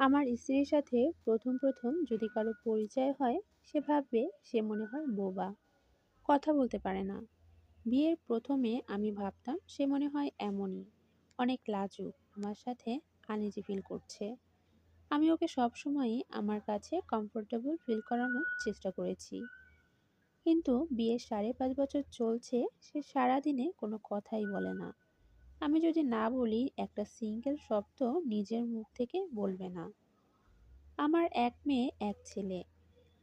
আমার স্ত্রীর সাথে প্রথম প্রথম যদি কারও পরিচয় হয়, সে ভাববে সে মনে হয় বোবা। কথা বলতে পারে না। বিয়ের প্রথমে আমি ভাবতাম সে মনে হয় এমনই, অনেক লাজুক, আমার সাথে আনিজি ফিল করছে। আমি ওকে সবসময়ই আমার কাছে কমফোর্টেবল ফিল করানোর চেষ্টা করেছি। কিন্তু বিয়ের সাড়ে পাঁচ বছর চলছে, সে সারাদিনে কোনো কথাই বলে না। আমি যদি না বলি, একটা সিঙ্গেল শব্দ নিজের মুখ থেকে বলবে না। আমার এক মেয়ে, এক ছেলে।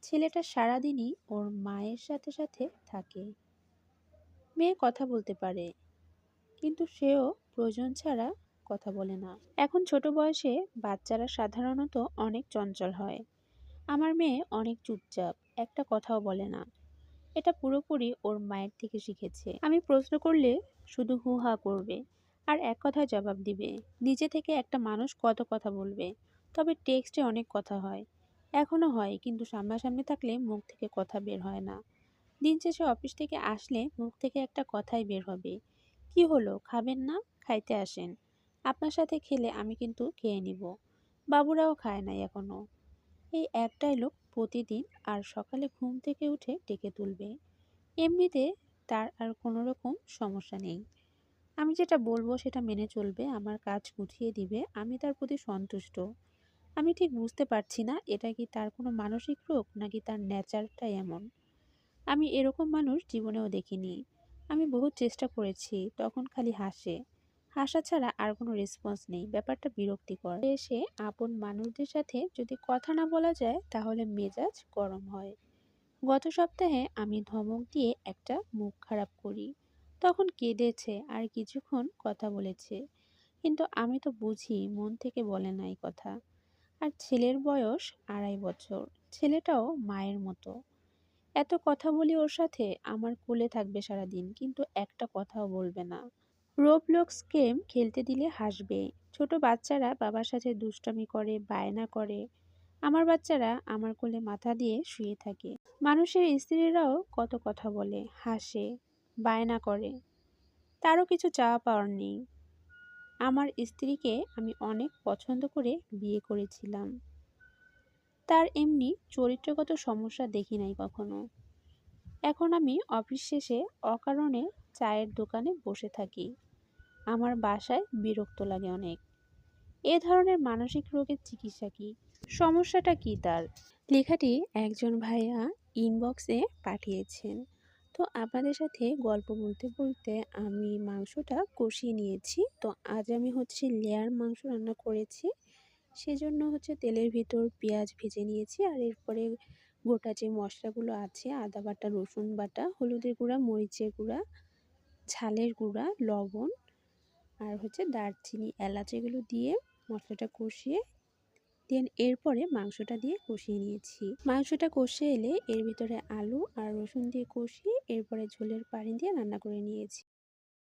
ছেলেটা সারাদিনই ওর মায়ের সাথে সাথে থাকে। মেয়ে কথা বলতে পারে, কিন্তু সেও প্রয়োজন ছাড়া কথা বলে না। এখন ছোট বয়সে বাচ্চারা সাধারণত অনেক চঞ্চল হয়। আমার মেয়ে অনেক চুপচাপ, একটা কথাও বলে না। এটা পুরোপুরি ওর মায়ের থেকে শিখেছে। আমি প্রশ্ন করলে শুধু হু হা করবে। আর এক কথায় জবাব দিবে। নিজে থেকে একটা মানুষ কত কথা বলবে, তবে টেক্সটে অনেক কথা হয়। এখনও হয়, কিন্তু সামনাসামনি থাকলে মুখ থেকে কথা বের হয় না। দিন শেষে অফিস থেকে আসলে মুখ থেকে একটা কথাই বের হবে। কি হলো? খাবেন না? খাইতে আসেন। আপনার সাথে খেলে আমি কিন্তু খেয়ে নিব। বাবুরাও খায় নাই এখনও। এই একটাই লোক প্রতিদিন আর সকালে ঘুম থেকে উঠে ডেকে তুলবে। এমনিতে তার আর কোনো রকম সমস্যা নেই। আমি যেটা বলব সেটা মেনে চলবে, আমার কাজ গুছিয়ে দিবে, আমি তার প্রতি সন্তুষ্ট। আমি ঠিক বুঝতে পারছি না এটা কি তার কোনো মানসিক রোগ নাকি তার নেচারটাই এমন। আমি এরকম মানুষ জীবনেও দেখিনি। আমি বহু চেষ্টা করেছি, তখন খালি হাসে। হাসা ছাড়া আর কোনো রেসপন্স নেই, ব্যাপারটা বিরক্তিকর। এসে আপন মানুষদের সাথে যদি কথা না বলা যায়, তাহলে মেজাজ গরম হয়। গত সপ্তাহে আমি ধমক দিয়ে একটা মুখ খারাপ করি। তখন কেঁদেছে আর কিছুক্ষণ কথা বলেছে। কিন্তু আমি তো বুঝি মন থেকে বলে নাই কথা। আর ছেলের বয়স আড়াই বছর। ছেলেটাও মায়ের মতো। এত কথা বলি ওর সাথে আমার কোলে থাকবে সারাদিন, কিন্তু একটা কথাও বলবে না। রোবলক্স গেম খেলতে দিলে হাসবে। ছোট বাচ্চারা বাবার সাথে দুষ্টামি করে, বায়না করে। আমার বাচ্চারা আমার কোলে মাথা দিয়ে শুয়ে থাকে। মানুষের স্ত্রীরাও কত কথা বলে, হাসে। বায়না করে। তারও কিছু চাওয়া পাওয়ার নেই। আমার স্ত্রীকে আমি অনেক পছন্দ করে বিয়ে করেছিলাম। তার এমনি চরিত্রগত সমস্যা দেখি নাই কখনো। এখন আমি অফিস শেষে অকারণে চায়ের দোকানে বসে থাকি। আমার বাসায় বিরক্ত লাগে অনেক। এ ধরনের মানসিক রোগের চিকিৎসা কি? সমস্যাটা কি তার? লেখাটি একজন ভাইয়া ইনবক্সে পাঠিয়েছেন। তো আপনাদের সাথে গল্প বলতে বলতে আমি মাংসটা কষিয়ে নিয়েছি। তো আজ আমি হচ্ছে লেয়ার মাংস রান্না করেছি। সেজন্য হচ্ছে তেলের ভিতর পেঁয়াজ ভেজে নিয়েছি আর এরপরে গোটা যে মশলাগুলো আছে, আদা বাটা, রসুন বাটা, হলুদের গুঁড়া, মরিচের গুঁড়া, ঝালের গুঁড়া, লবণ আর হচ্ছে দারচিনি, এলাচ এগুলো দিয়ে মশলাটা কষিয়ে দেন এরপরে মাংসটা দিয়ে কষিয়ে নিয়েছি। মাংসটা কষে এলে এর ভিতরে আলু আর রসুন দিয়ে কষিয়ে এরপরে ঝোলের পানি দিয়ে রান্না করে নিয়েছি।